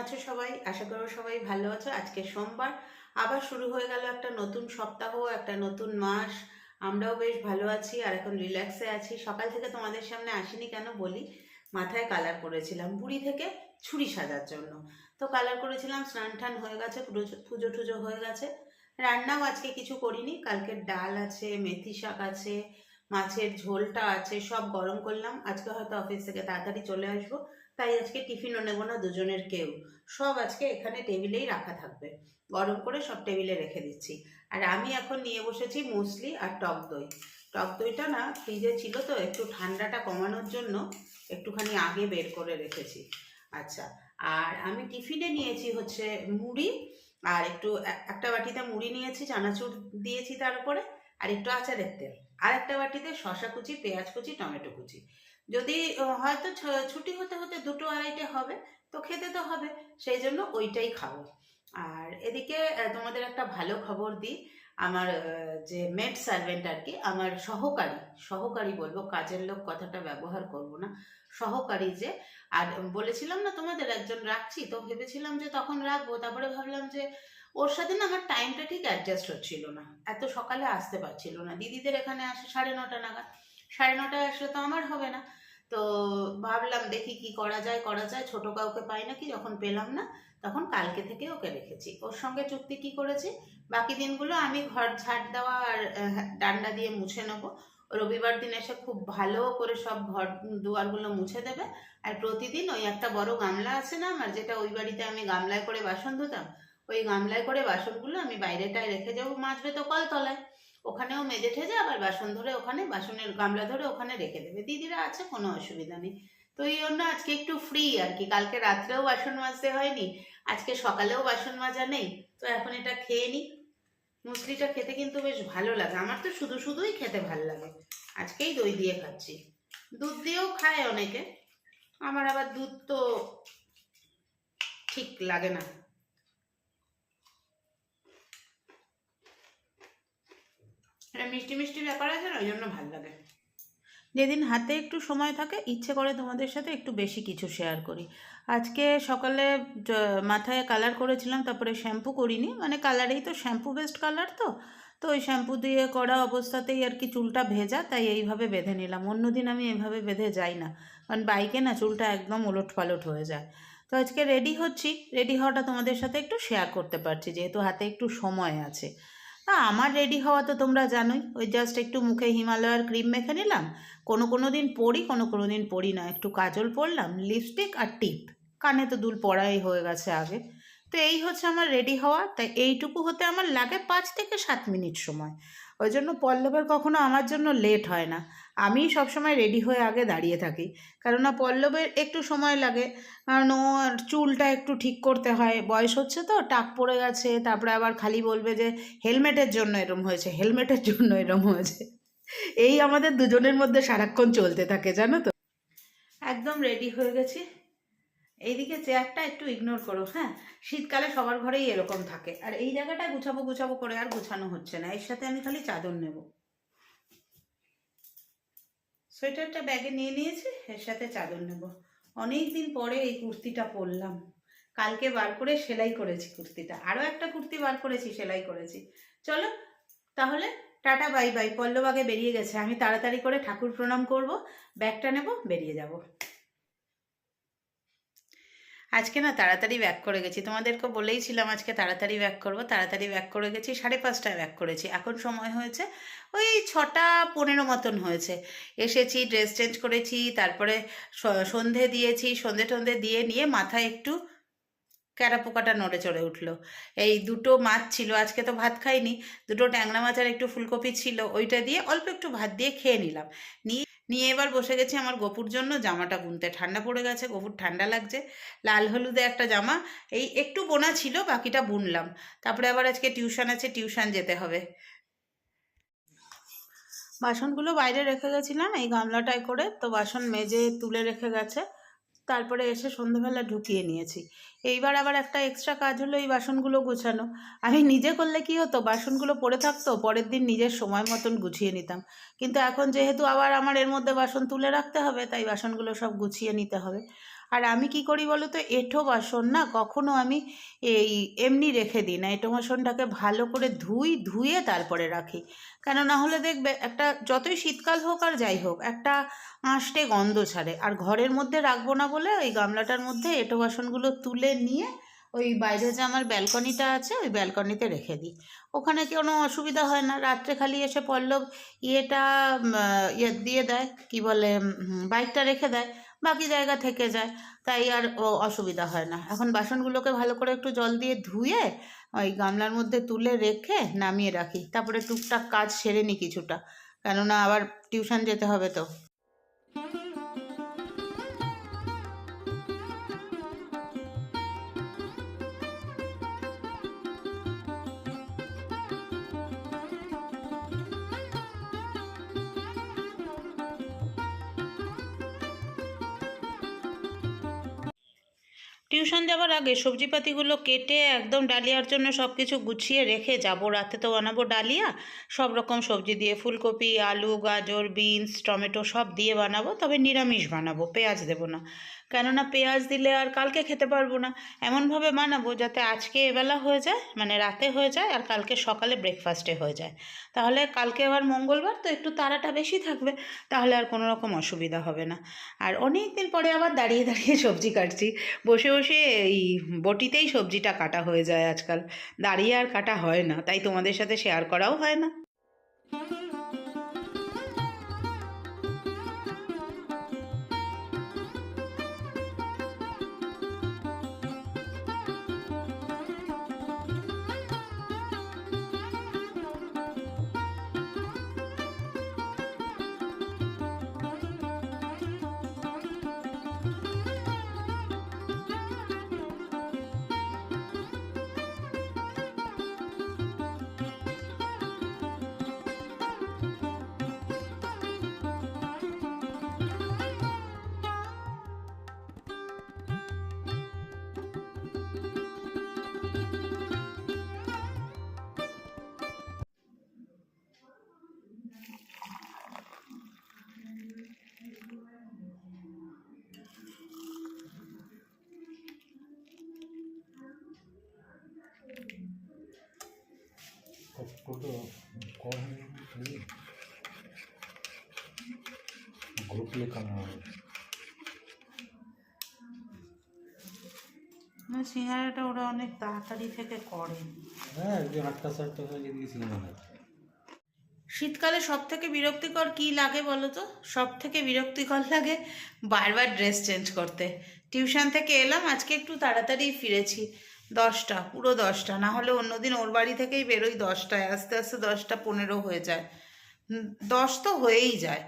আছো সবাই? আশা করো সবাই ভালো আছো। আজকে সোমবার। আবার শুরু হয়ে গেল একটা নতুন সপ্তাহ, একটা নতুন মাস। আমরাও বেশ ভালো আছি আর এখন রিল্যাক্সে আছি। সকাল থেকে তোমাদের সামনে আসিনি কেন বলি? মাথায় কালার করেছিলাম বুড়ি থেকে ছুরি সাজার জন্য। তো কালার করেছিলাম, স্নান টান হয়ে গেছে পুজো টুজো হয়ে গেছে। রান্নাও আজকে কিছু করিনি। কালকের ডাল আছে, মেথি শাক আছে, মাছের ঝোলটা আছে, সব গরম করলাম। আজকে হয়তো অফিস থেকে তাড়াতাড়ি চলে আসব। তাই আজকে টিফিনও নেব না, দুজনের কেউ। সব আজকে এখানে টেবিলেই রাখা থাকবে। গরম করে সব টেবিলে রেখে দিচ্ছি। আর আমি এখন নিয়ে বসেছি মুসলি আর টক দই। টক দইটা না ফ্রিজে ছিল তো, একটু ঠান্ডাটা কমানোর জন্য একটুখানি আগে বের করে রেখেছি। আচ্ছা আর আমি টিফিনে নিয়েছি হচ্ছে মুড়ি, আর একটু একটা বাটিতে মুড়ি নিয়েছি, চানাচুর দিয়েছি তার উপরে, আর একটু আচারের তেল। আর একটা বাটিতে শশা কুচি, পেঁয়াজ কুচি, টমেটো কুচি। যদি হয়তো ছুটি হতে হতে দুটো আড়াইটে হবে, তো খেতে তো হবে, সেই জন্য ওইটাই খাব। আর এদিকে তোমাদের একটা ভালো খবর দিই, আমার যে মেড সার্ভেন্ট আর কি, আমার সহকারী সহকারী বলব, কাজের লোক কথাটা ব্যবহার করব না, সহকারী যে, আর বলেছিলাম না তোমাদের একজন রাখছি, তো ভেবেছিলাম যে তখন রাখব, তারপরে ভাবলাম যে ওর সাথে না আমার টাইমটা ঠিক অ্যাডজাস্ট হচ্ছিল না, এত সকালে আসতে পারছিল না, দিদিদের এখানে আসে সাড়ে নটা নাগাদ। সাড়ে নটায় আসলে তো আমার হবে না। তো ভাবলাম দেখি কি করা যায় করা যায়। ছোট কাউকে পাই নাকি যখন পেলাম না, তখন কালকে থেকে ওকে রেখেছি। ওর সঙ্গে চুক্তি কি করেছি? বাকি দিনগুলো আমি ঘর ঝাড় দেওয়া আর ডান্ডা দিয়ে মুছে নেব। রবিবার দিন এসে খুব ভালো করে সব ঘর, দুয়ারগুলো মুছে দেবে। আর প্রতিদিন ওই একটা বড় গামলা আছে না আমার, যেটা ওই বাড়িতে আমি গামলায় করে বাসন ধুতাম, ওই গামলায় করে বাসনগুলো আমি বাইরেটায় রেখে যাব মাজবে তো কলতলায়। ওখানেও মেজে ঠেজে আবার বাসন ধরে ওখানে, বাসনের গামলা ধরে ওখানে রেখে দেবে। দিদিরা আছে, কোনো অসুবিধা নেই। তো এই জন্য আজকে একটু ফ্রি আর কি। কালকে রাত্রেও বাসন মাজতে হয়নি, আজকে সকালেও বাসন মাজা নেই। তো এখন এটা খেয়ে নিই। মুসলিটা খেতে কিন্তু বেশ ভালো লাগে। আমার তো শুধু শুধুই খেতে ভালো লাগে। আজকেই দই দিয়ে খাচ্ছি। দুধ দিয়েও খায় অনেকে। আমার আবার দুধ তো ঠিক লাগে না। মিষ্টি মিষ্টি ব্যাপার আছে না ওই জন্য ভালো লাগে। যেদিন হাতে একটু সময় থাকে, ইচ্ছে করে তোমাদের সাথে একটু বেশি কিছু শেয়ার করি। আজকে সকালে মাথায় কালার করেছিলাম, তারপরে শ্যাম্পু করিনি। মানে কালারেই তো শ্যাম্পু বেস্ট কালার তো। তো ওই শ্যাম্পু দিয়ে করা অবস্থাতেই আর কি চুলটা ভেজা, তাই এইভাবে বেঁধে নিলাম। অন্যদিন আমি এভাবে বেঁধে যাই না, কারণ বাইকে না চুলটা একদম ওলট পালট হয়ে যায়। তো আজকে রেডি হচ্ছি। রেডি হওয়াটা তোমাদের সাথে একটু শেয়ার করতে পারছি, যেহেতু হাতে একটু সময় আছে। তা আমার রেডি হওয়া তো তোমরা জানোই। ওই জাস্ট একটু মুখে হিমালয়ার ক্রিম মেখে নিলাম। কোনো কোনো দিন পরি, কোনো কোনো দিন পরি না। একটু কাজল পরলাম লিপস্টিক আর টিপ কানে তো দুল পড়াই হয়ে গেছে আগে। তো এই হচ্ছে আমার রেডি হওয়া। তাই এইটুকু হতে আমার লাগে পাঁচ থেকে সাত মিনিট সময়। ওই জন্য পল্লবের কখনো আমার জন্য লেট হয় না। আমি সবসময় রেডি হয়ে আগে দাঁড়িয়ে থাকি। কেননা পল্লবের একটু সময় লাগে। কারণ ও আর চুলটা একটু ঠিক করতে হয়। বয়স হচ্ছে তো, টাক পড়ে গেছে। তারপরে আবার খালি বলবে যে, হেলমেটের জন্য এরম হয়েছে, হেলমেটের জন্য এরম হয়েছে। এই আমাদের দুজনের মধ্যে সারাক্ষণ চলতে থাকে, জানো তো? একদম রেডি হয়ে গেছি। এইদিকে চেয়ারটা একটু ইগনোর করো হ্যাঁ? শীতকালে সবার ঘরেই এরকম থাকে। আর এই জায়গাটা গুছাবো গুছাবো করে আর গুছানো হচ্ছে না। এর সাথে আমি খালি চাদর নেব। সোয়েটারটা ব্যাগে নিয়ে নিয়েছি, এর সাথে চাদর নেব। অনেক দিন পরে এই কুর্তিটা পরলাম। কালকে বার করে সেলাই করেছি কুর্তিটা। আরও একটা কুর্তি বার করেছি, সেলাই করেছি। চলো, তাহলে টাটা, বাই বাই। পল্লবাগে বেরিয়ে গেছে। আমি তাড়াতাড়ি করে ঠাকুর প্রণাম করব, ব্যাগটা নেব, বেরিয়ে যাব। আজকে না তাড়াতাড়ি ব্যাক করে গেছি। তোমাদেরকে বলেইছিলাম আজকে তাড়াতাড়ি ব্যাক করব। তাড়াতাড়ি ব্যাক করে গেছি, সাড়ে পাঁচটায় ব্যাক করেছি। এখন সময় হয়েছে, ওই ছটা পনেরো মতন হয়েছে। এসেছি ড্রেস চেঞ্জ করেছি, তারপরে সন্ধে দিয়েছি, সন্ধে টন্ধে দিয়ে নিয়ে মাথায় একটু ক্যারা পোকাটা নড়ে চড়ে উঠল। এই দুটো মাছ ছিল, আজকে তো ভাত খাইনি, দুটো ট্যাংরা মাছ আর একটু ফুলকপি ছিল, ওইটা দিয়ে অল্প একটু ভাত দিয়ে খেয়ে নিলাম। নিয়ে নিয়ে এবার বসে গেছি আমার গপুর জন্য, জামাটা বুনতে ঠান্ডা পড়ে গেছে, গপুর ঠান্ডা লাগছে। লাল হলুদে একটা জামা, এই একটু বোনা ছিল, বাকিটা বুনলাম। তারপরে আবার আজকে টিউশন আছে, টিউশন যেতে হবে। বাসনগুলো বাইরে রেখে গেছিলাম, এই গামলাটায় করে, তো বাসন মেজে তুলে রেখে গেছে। তারপরে এসে সন্ধ্যাবেলা ঢুকিয়ে নিয়েছি। এইবার আবার একটা এক্সট্রা কাজ হলো এই বাসনগুলো গুছানো। আমি নিজে করলে কি হতো? বাসনগুলো পড়ে থাকতো, পরের দিন নিজের সময় মতন গুছিয়ে নিতাম। কিন্তু এখন যেহেতু আবার আমার এর মধ্যে বাসন তুলে রাখতে হবে, তাই বাসনগুলো সব গুছিয়ে নিতে হবে। আর আমি কি করি বলো তো এঁঠো বাসন না কখনো আমি এই এমনি রেখে দিই না। এঁঠো বাসনটাকে ভালো করে ধুই, ধুয়ে তারপরে রাখি। কেন না হলে দেখবে একটা যতই শীতকাল হোক আর যাই হোক, একটা আঁশটে গন্ধ ছাড়ে। আর ঘরের মধ্যে রাখব না বলে ওই গামলাটার মধ্যে এঁঠো বাসনগুলো তুলে নিয়ে ওই বাইরে যে আমার ব্যালকনিটা আছে, ওই ব্যালকনিতে রেখে দিই। ওখানে কোনো অসুবিধা হয় না। রাত্রে খালি এসে পল্লব ইয়েটা ইয়ে দিয়ে দেয়, কি বলে বাইকটা রেখে দেয়। বাকি জায়গা থেকে যায়, তাই আর অসুবিধা হয় না। এখন বাসনগুলোকে ভালো করে একটু জল দিয়ে ধুয়ে ওই গামলার মধ্যে তুলে রেখে নামিয়ে রাখি। তারপরে টুকটাক কাজ সেরে নিই কিছুটা, কেননা আবার টিউশন যেতে হবে তো। টিউশন যাওয়ার আগে সবজিপাতিগুলো কেটে একদম ডালিয়ার জন্য সব কিছু গুছিয়ে রেখে যাব। রাতে তো বানাবো ডালিয়া। সব রকম সবজি দিয়ে ফুলকপি, আলু, গাজর, বিনস, টমেটো সব দিয়ে বানাবো, তবে নিরামিষ বানাবো, পেঁয়াজ দেবো না। কেননা পেঁয়াজ দিলে আর কালকে খেতে পারব না। এমনভাবে বানাবো যাতে আজকে এবেলা হয়ে যায় মানে রাতে হয়ে যায় আর কালকে সকালে ব্রেকফাস্টে হয়ে যায়। তাহলে কালকে আবার মঙ্গলবার তো একটু তাড়াটা বেশি থাকবে, তাহলে আর কোনো রকম অসুবিধা হবে না। আর অনেক দিন পরে আবার দাঁড়িয়ে দাঁড়িয়ে সবজি কাটছি, বসে বসে এই বটিতেই সবজিটা কাটা হয়ে যায় আজকাল, দাঁড়িয়ে আর কাটা হয় না, তাই তোমাদের সাথে শেয়ার করাও হয় না। সিঙ্গারাটা ওরা অনেক তাড়াতাড়ি থেকে করে। শীতকালে সব থেকে বিরক্তিকর কি লাগে বলো তো? সব থেকে বিরক্তিকর লাগে বারবার ড্রেস চেঞ্জ করতে। টিউশন থেকে এলাম আজকে একটু তাড়াতাড়ি ফিরেছি। দশটা, পুরো দশটা। না হলে অন্যদিন ওর বাড়ি থেকেই বেরোই দশটায়। আস্তে আস্তে দশটা পনেরো হয়ে যায়। দশ তো হয়েই যায়।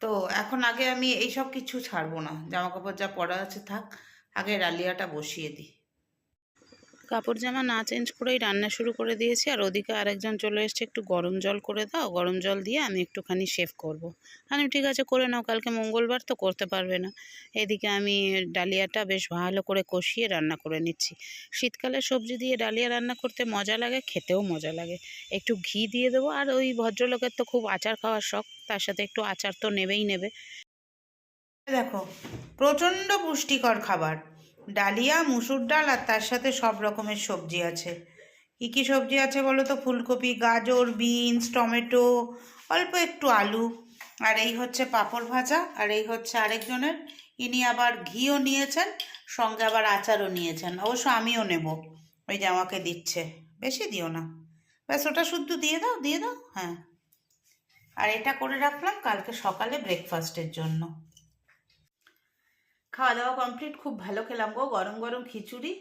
তো এখন আগে আমি এই সব কিছু ছাড়বো না। জামা কাপড় যা পরা আছে থাক, আগে ডালিয়াটা বসিয়ে দিই। কাপড় জামা না চেঞ্জ করেই রান্না শুরু করে দিয়েছি। আর ওদিকে আরেকজন চলে এসছে, একটু গরম জল করে দাও, গরম জল দিয়ে আমি একটুখানি শেভ করব। আমি ঠিক আছে, করে নাও, কালকে মঙ্গলবার তো করতে পারবে না। এদিকে আমি ডালিয়াটা বেশ ভালো করে কষিয়ে রান্না করে নিচ্ছি। শীতকালে সবজি দিয়ে ডালিয়া রান্না করতে মজা লাগে, খেতেও মজা লাগে। একটু ঘি দিয়ে দেবো, আর ওই ভদ্রলোকের তো খুব আচার খাওয়ার শখ, তার সাথে একটু আচার তো নেবেই নেবে। দেখো, প্রচণ্ড পুষ্টিকর খাবার। ডালিয়া, মুসুর ডাল আর তার সাথে সব রকমের সবজি আছে। কী কী সবজি আছে বলো তো? ফুলকপি, গাজর, বিনস, টমেটো, অল্প একটু আলু। আর এই হচ্ছে পাঁপড় ভাজা, আর এই হচ্ছে আরেকজনের। ইনি আবার ঘিও নিয়েছেন, সঙ্গে আবার আচারও নিয়েছেন। অবশ্য আমিও নেব। ওই যে আমাকে দিচ্ছে। বেশি দিও না। ব্যাস, ওটা শুদ্ধ দিয়ে দাও দিয়ে দাও। হ্যাঁ। আর এটা করে রাখলাম কালকে সকালে ব্রেকফাস্টের জন্য। খাওয়া দাওয়া কমপ্লিট খুব ভালো খেলাম গো। গরম গরম খিচুড়ি,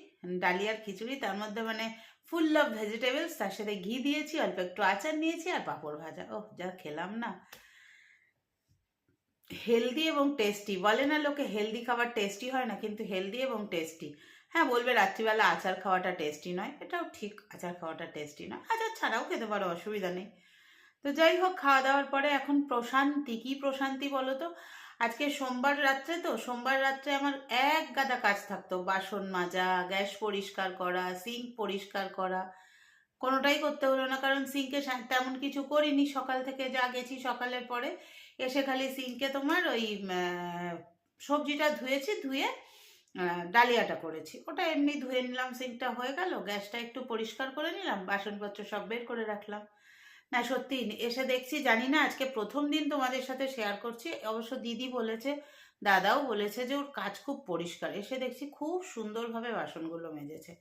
ডালিয়ার খিচুড়ি, তার মধ্যে মানে ফুল অফ ভেজিটেবলস তার সাথে ঘি দিয়েছি, অল্প একটু আচার নিয়েছি আর পাঁপড় ভাজা। ও যা খেলাম না। হেলদি এবং টেস্টি বলে না লোকে হেলদি খাবার টেস্টি হয় না, কিন্তু হেলদি এবং টেস্টি হ্যাঁ বলবে রাত্রিবেলা আচার খাওয়াটা টেস্টি নয়, এটাও ঠিক, আচার খাওয়াটা টেস্টি নয়। আচার ছাড়াও খেতে পারো, অসুবিধা নেই। তো যাই হোক, খাওয়া দাওয়ার পরে এখন প্রশান্তি, কি প্রশান্তি বলো তো? আজকে সোমবার রাত্রে তো, সোমবার রাত্রে আমার এক গাদা কাজ থাকতো। বাসন মাজা, গ্যাস পরিষ্কার করা, সিঙ্ক পরিষ্কার করা। কোনোটাই করতে হলো না, কারণ সিঙ্কে তেমন কিছু করিনি। সকাল থেকে যা গেছি সকালের পরে এসে খালি সিঙ্কে তোমার ওই সবজিটা ধুয়েছি, ধুয়ে ডালিয়াটা করেছি। ওটা এমনি ধুয়ে নিলাম, সিঙ্কটা হয়ে গেল, গ্যাসটা একটু পরিষ্কার করে নিলাম, বাসনপত্র সব বের করে রাখলাম। না সত্যি এসে দেখছি, জানি না, আজকে প্রথম দিন তোমাদের সাথে শেয়ার করছি। অবশ্য দিদি বলেছে, দাদাও বলেছে যে ওর কাজ খুব পরিষ্কার। এসে দেখছি খুব সুন্দরভাবে বাসনগুলো মেজেছে।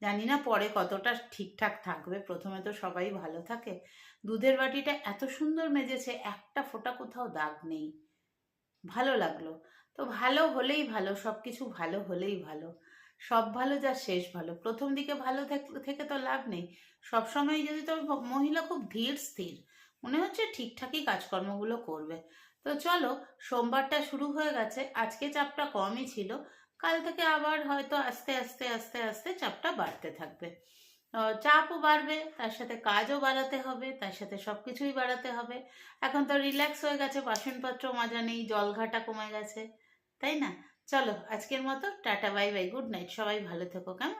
জানি না পরে কতটা ঠিকঠাক থাকবে। প্রথমে তো সবাই ভালো থাকে। দুধের বাটিটা এত সুন্দর মেজেছে, একটা ফোঁটা কোথাও দাগ নেই। ভালো লাগল। তো ভালো হলেই ভালো সব কিছু ভালো হলেই ভালো। সব ভালো, যা শেষ ভালো। প্রথম দিকে ভালো থাক- থেকে তো লাভ নেই। সবসময় যদি তবে মহিলা খুব ধীর, স্থির। মনে হচ্ছে ঠিকঠাকই কাজকর্মগুলো করবে। তো চলো, সোমবারটা শুরু হয়ে গেছে। আজকে চাপটা কমই ছিল। কাল থেকে আবার হয়তো আস্তে আস্তে আস্তে আস্তে চাপটা বাড়তে থাকবে। চাপও বাড়বে, তার সাথে কাজও বাড়াতে হবে, তার সাথে সব কিছুই বাড়াতে হবে। এখন তো রিল্যাক্স হয়ে গেছে, বাসনপত্র মাজা নেই, জলঘাটা কমে গেছে। তাই না? চলো, আজকের মতো tata, bye bye, good night. সবাই ভালো থেকো, কেমন?